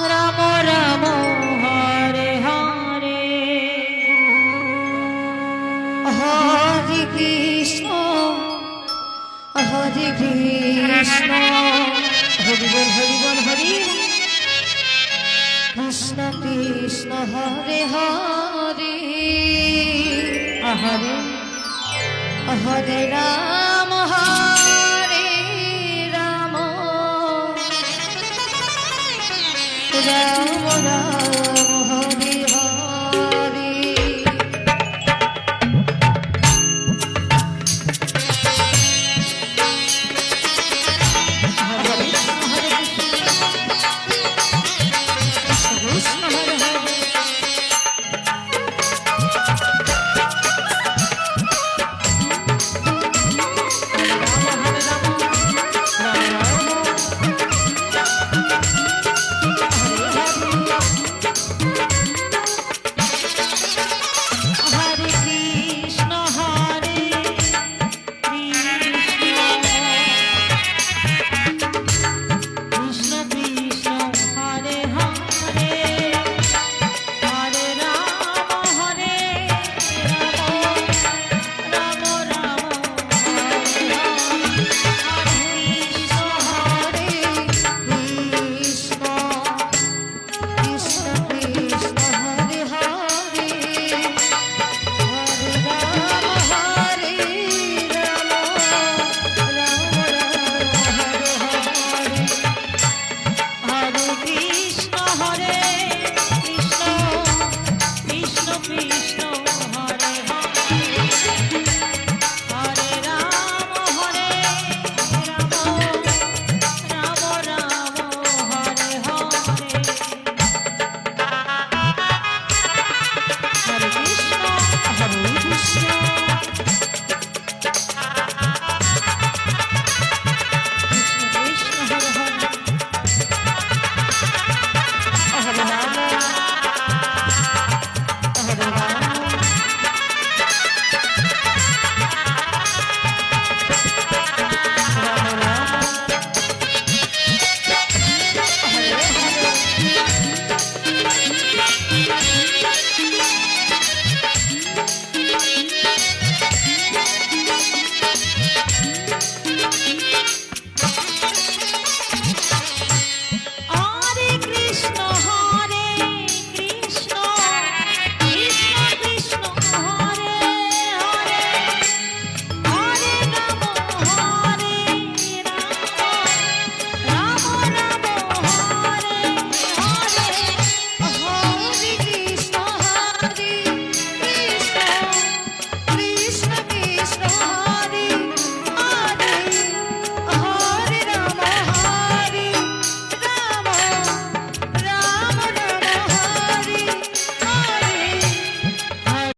Ram Ram, Hare Hare. হরে Krishna হরে Krishna. Hari বল Hari বল Hari Krishna হরে। Hare Hare Ram. love.